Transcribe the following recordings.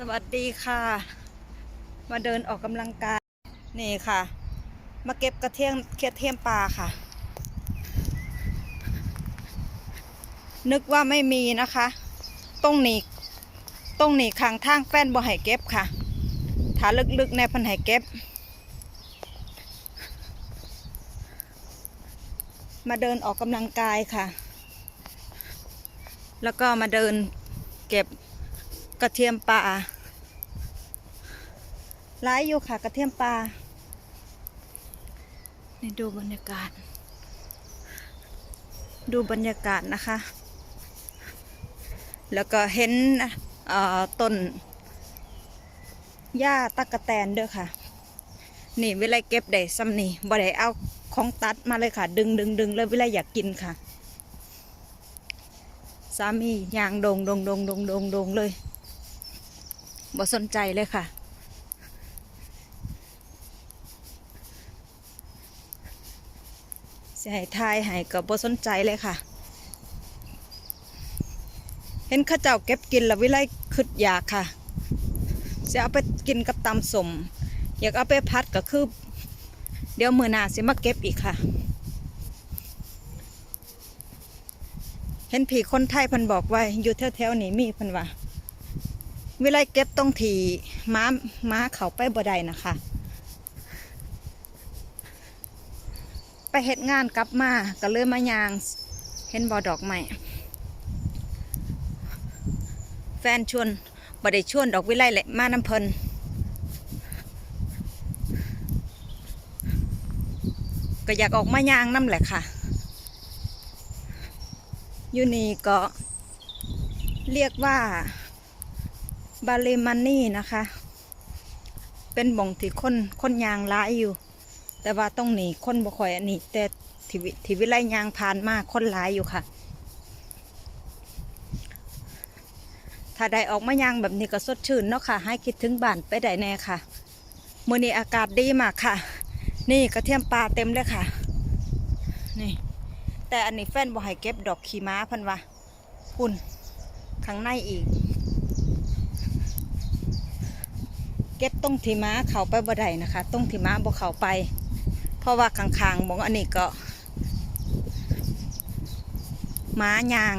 สวัสดีค่ะ มาเดินออกกำลังกาย นี่ค่ะ มาเก็บกระเทียมเคียเทียมปลาค่ะ นึกว่าไม่มีนะคะ ต้องหนีต้องหนีข้างทางแฟนบ่ให้เก็บค่ะถาลึกๆในพันให้เก็บ มาเดินออกกำลังกายค่ะ แล้วก็มาเดินเก็บกระเทียมปล ร้ายอยู่ค่ะกระเทียมปลานี่ดูบรรยากาศ ดูบรรยากาศนะคะ แล้วก็เห็นต้นหญ้าตะกะแตนเด้อค่ะ นี่เวลาเก็บได้ซ้ำนี่บ่ได้เอาของตัดมาเลยค่ะ ดึงดึงดึงเลยเวลาอยากกินค่ะ สามียางดงดงดงดงดงดงเลยบ่สนใจเลยค่ะ สิให้ทายให้ก็บ่สนใจเลยค่ะ เห็นข้าเจ้าเก็บกินแล้ววิไลคึดอยากค่ะจะเอาไปกินกับตำสม อยากเอาไปพัดก็คือ เดี๋ยวมือหน้าสิมาเก็บอีกค่ะ เห็นผีคนไทยพันบอกไว้อยู่แถวๆนี้มีพันว่าเวลเก็บต้องถีม้าม้าเขาไปบ่ได้นะคะ ไปเฮ็ดงานกลับมาก็เลยมายาง เห็นบอดอกใหม่แฟนชวนบ่ได้ชวนดอกวิไลแหละมาน้ำเพลินก็อยากออกมายางน้ำแหละค่ะอยู่นี่ก็เรียกว่าบาเลมันนี่นะคะ เป็นบ่งที่คนคนยางร้ายอยู่ แต่ว่าต้องหนีคนบ่ค่อยอันนี้ แต่ทิวิทิวิไลยางผ่านมาคนร้ายอยู่ค่ะ ถ้าได้ออกมายางแบบนี้ก็สดชื่นเนาะค่ะ ให้คิดถึงบ้านไปได้แน่ค่ะมื้อนี้อากาศดีมากค่ะ นี่กระเทียมปลาเต็มเลยค่ะ นี่ แต่อันนี้แฟนบ่ให้เก็บดอกขีม้าพันว่าพุ่นข้างในอีก เก็บต้งทีม้าเขาไปบ่ได้นะคะ ต้งทีม้าบ่เขาไป ราะว่าข้างๆมองอันนี้ก็ม้ายาง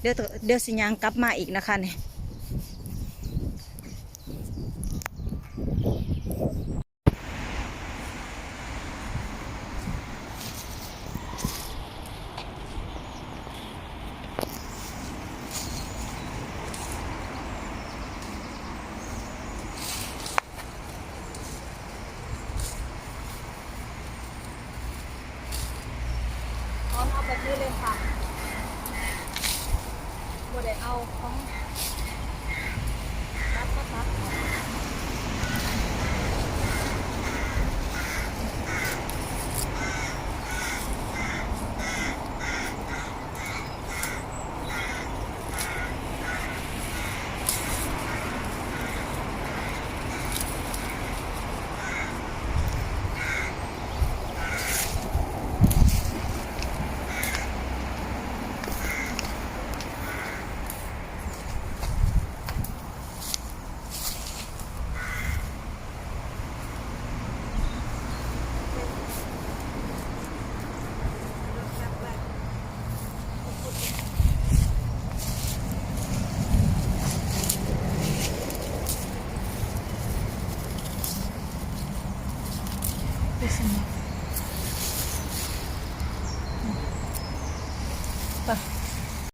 เดี๋ยวตัวเดี๋ยวสิยางกลับมาอีกนะคะเนี่ย แบบนี้เลยค่ะบ่ได้เอาของรัดก็รัด ไปส